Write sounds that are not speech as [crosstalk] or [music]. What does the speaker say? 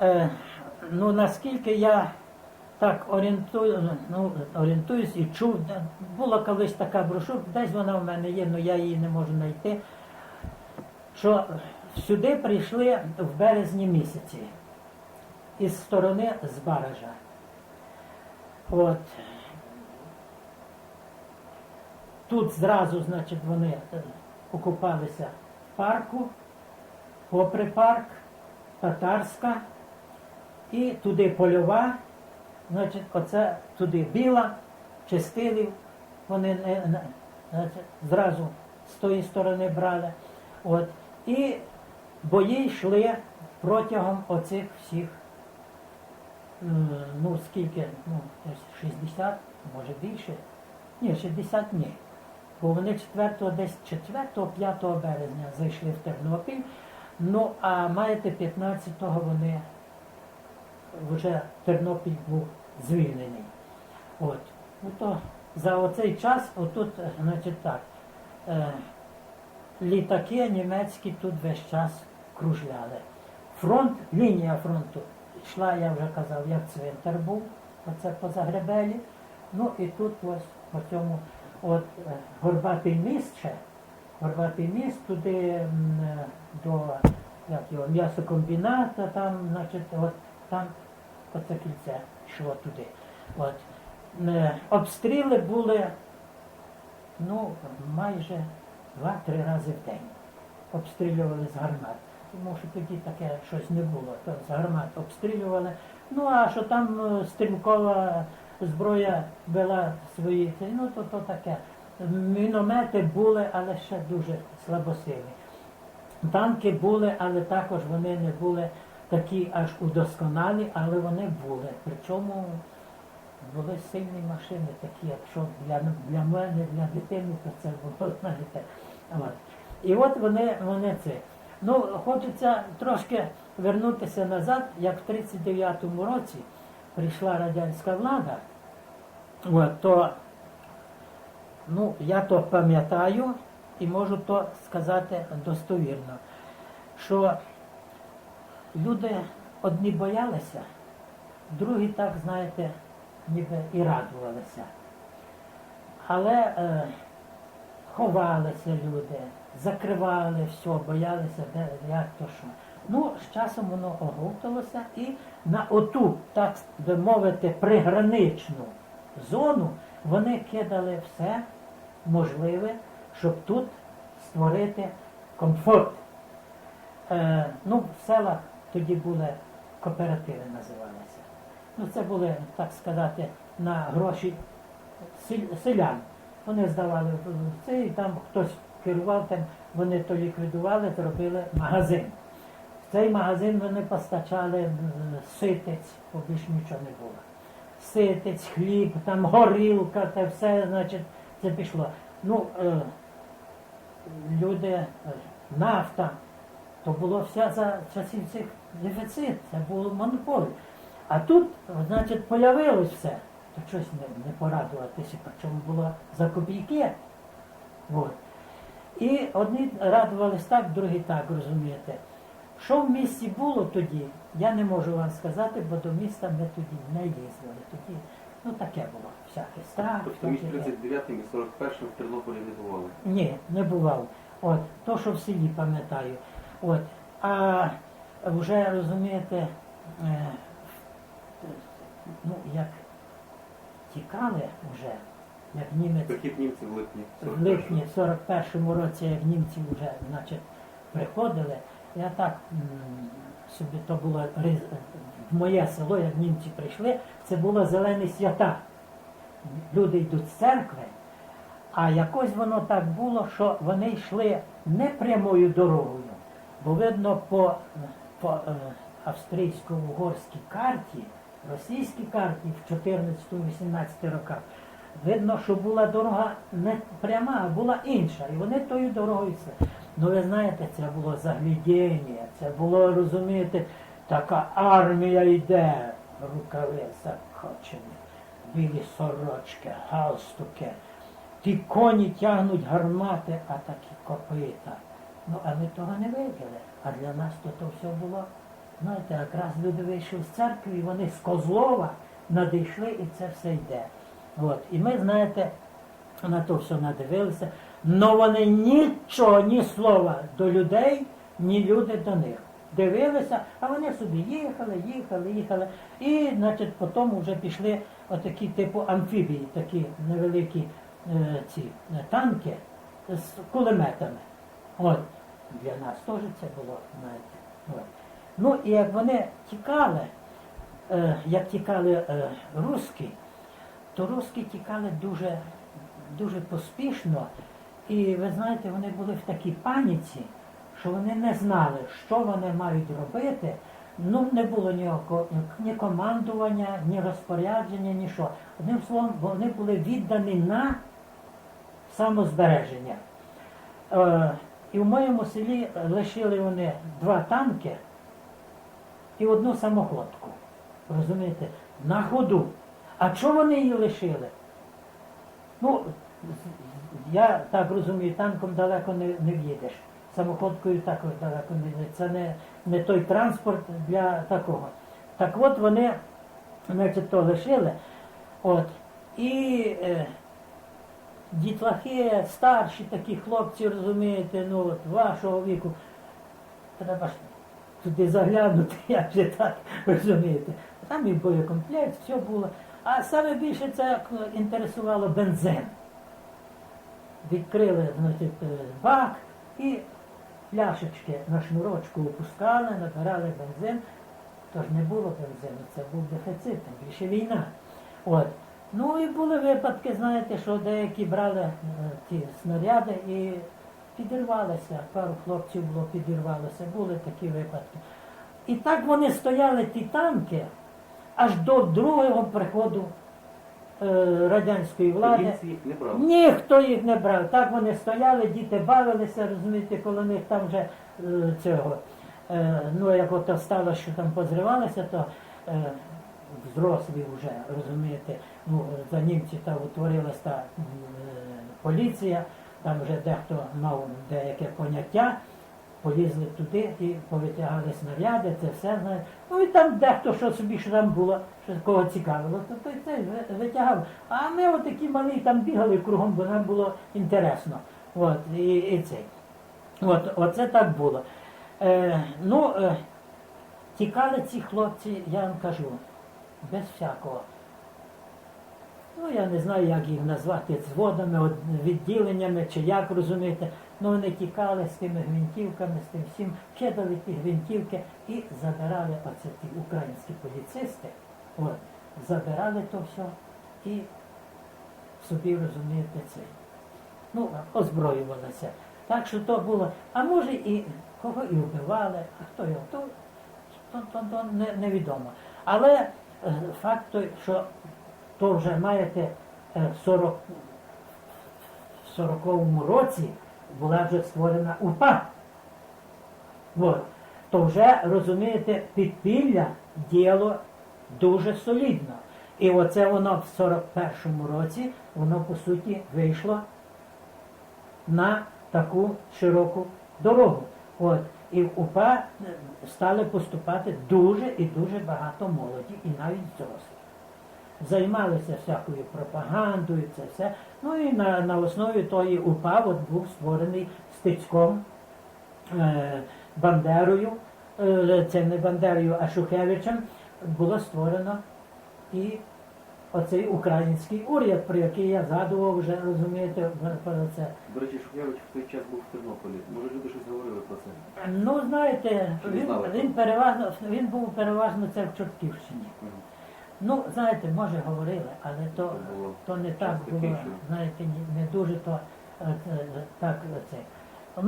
Е, ну, наскільки я так орієнтую, ну, орієнтуюсь і чув, була колись така брошурка, десь вона в мене є, але я її не можу знайти. Що сюди прийшли в березні місяці із сторони Збаража. От. Тут зразу, значить, вони окупалися в парку, попри парк, татарська, і туди польова, значить, оце туди біла, чистилів, вони не, значить, зразу з тої сторони брали. От. І бої йшли протягом оцих всіх, ну скільки, ну, 60, може більше. Ні, 60 ні. Бо вони 4, десь 4-5 березня зайшли в Тернопіль. Ну, а маєте 15-го вони вже Тернопіль був звільнений. От. Ну то за оцей час, отут, е, значить так, е, літаки німецькі тут весь час кружляли. Фронт, лінія фронту йшла, я вже казав, як цвинтар був, оце по Загребелі. Ну і тут ось по цьому от е, Горбатий міст ще, Горбатий міст туди м, е, до м'ясокомбіната, там, значить, от там оце кільце йшло туди. От. Е, Обстріли були ну, майже два-три рази в день. Обстрілювали з гармат. Тому що тоді таке щось не було. То з гармат обстрілювали. Ну а що там е, стрілкова зброя вела свої, ну то, то таке. Міномети були, але ще дуже слабосильні. Танки були, але також вони не були такі аж удосконалі, але вони були. Причому були сильні машини, такі, якщо для, для мене, для дитини, то це було, [laughs] знаєте. От. І от вони, вони це. Ну, хочеться трошки вернутися назад, як в 39-му році прийшла радянська влада, от, то ну, я то пам'ятаю і можу то сказати достовірно, що люди одні боялися, другі так, знаєте, ніби і радувалися. Але е, ховалися люди, закривали все, боялися, де, як то що. Ну, з часом воно оговталося і на оту, так би мовити, приграничну зону вони кидали все можливе, щоб тут створити комфорт. Е, ну, в селах тоді були кооперативи називалися. Ну, це були, так сказати, на гроші селян. Вони здавали це, і там хтось керував тим, вони то ліквідували, то робили магазин. В цей магазин вони постачали ситець, бо більш нічого не було. Ситець, хліб, там горілка, те все, значить, це пішло. Ну, е, люди, е, нафта, то було все за часів цих дефіцит, це було монополь. А тут, значить, появилось все. То щось не, не порадуватися, причому було за копійки. От. І одні радувались так, другі так, розумієте. Що в місті було тоді, я не можу вам сказати, бо до міста ми тоді не їздили. Тоді, ну таке було, всяке страх. Тобто між всяке. 39 і 41 в Тернополі не бували. Ні, не бував. От, то, що в селі пам'ятаю. От. А вже розумієте, е, ну, як тікали вже, як німець Прихід німців в липні. в липні 41-му році, як німці вже значить, приходили, я так собі то було в моє село, як німці прийшли, це було зелені свята. Люди йдуть з церкви, а якось воно так було, що вони йшли не прямою дорогою, бо видно по, по е, австрійсько-угорській карті, російській карті в 14-18 роках, видно, що була дорога не пряма, а була інша. І вони тою дорогою йшли. Ну ви знаєте, це було заглядіння, це було, розумієте, така армія йде, рукави закочені, білі сорочки, галстуки. Ті коні тягнуть гармати, а такі копита. Ну, а ми того не виділи. А для нас то, то все було знаєте, якраз люди вийшли з церкви, і вони з Козлова надійшли, і це все йде. От. І ми, знаєте, на то все надивилися. Но вони нічого, ні слова до людей, ні люди до них. Дивилися, а вони собі їхали, їхали, їхали. І, значить, потім вже пішли отакі типу амфібії, такі невеликі е, ці е, танки з кулеметами. От. Для нас теж це було, знаєте. Ну і як вони тікали, е, як тікали е, русські, то русські тікали дуже, дуже поспішно. І ви знаєте, вони були в такій паніці, що вони не знали, що вони мають робити. Ну, не було ніякого ні командування, ні розпорядження, ні що. Одним словом, вони були віддані на самозбереження. І в моєму селі лишили вони два танки і одну самоходку. Розумієте? На ходу. А чого вони її лишили? Ну, я так розумію, танком далеко не, не в'їдеш. Самоходкою також далеко не в'їдеш. Це не, не той транспорт для такого. Так от вони, значить, то лишили. От. І е, дітлахи, старші такі хлопці, розумієте, ну от вашого віку, треба ж туди заглянути, [laughs] як же так, розумієте. Там і боєкомплект, все було. А саме більше це інтересувало бензин. Відкрили значить, е, бак і пляшечки на шнурочку опускали, набирали бензин. Тож не було бензину, це був дефіцит, тим більше війна. От. Ну і були випадки, знаєте, що деякі брали е, ті снаряди і підірвалися. Пару хлопців було підірвалося, були такі випадки. І так вони стояли, ті танки, аж до другого приходу е, радянської влади. Їх не брали. Ніхто їх не брав. Так вони стояли, діти бавилися, розумієте, коли них там вже е, цього. Е, ну, як ото стало, що там позривалися, то е, взрослі вже, розумієте, ну, за німці там утворилась та е, поліція, там вже дехто мав деяке поняття, полізли туди і повитягали снаряди, це все. Ну і там дехто що собі що там було, що кого цікавило, то той ви- витягав. А ми отакі малі там бігали кругом, бо нам було інтересно. От, і, і цей. От, оце так було. Е, ну, е, тікали ці хлопці, я вам кажу, без всякого. Ну, я не знаю, як їх назвати, зводами, відділеннями, чи як розумієте. Ну, вони тікали з тими гвинтівками, з тим всім, кидали ті гвинтівки і забирали оце ті українські поліцисти, от, забирали то все і собі розумієте це. Ну, озброювалися. Так що то було. А може і кого і вбивали, а хто його, то, то, то, то не, невідомо. Але факт той, що то вже маєте е, в 40, в 40-му році була вже створена УПА. От. То вже, розумієте, підпілля діяло дуже солідно. І оце воно в 41-му році, воно по суті вийшло на таку широку дорогу. От. І в УПА е, стали поступати дуже і дуже багато молоді, і навіть дорослих. Займалися всякою пропагандою, це все. Ну і на, на основі тої УПА от був створений стецьком е, Бандерою, е, це не Бандерою, а Шухевичем, було створено і оцей український уряд, про який я згадував вже, розумієте, про це. До речі, Шухевич в той час був в Тернополі. Може люди щось говорили про це? Ну, знаєте, Чи не він, знали? він переважно він був переважно це в Чортківщині. Ну, знаєте, може говорили, але то, Це було то не так час було, що- знаєте, ні- не дуже то е, е, так це.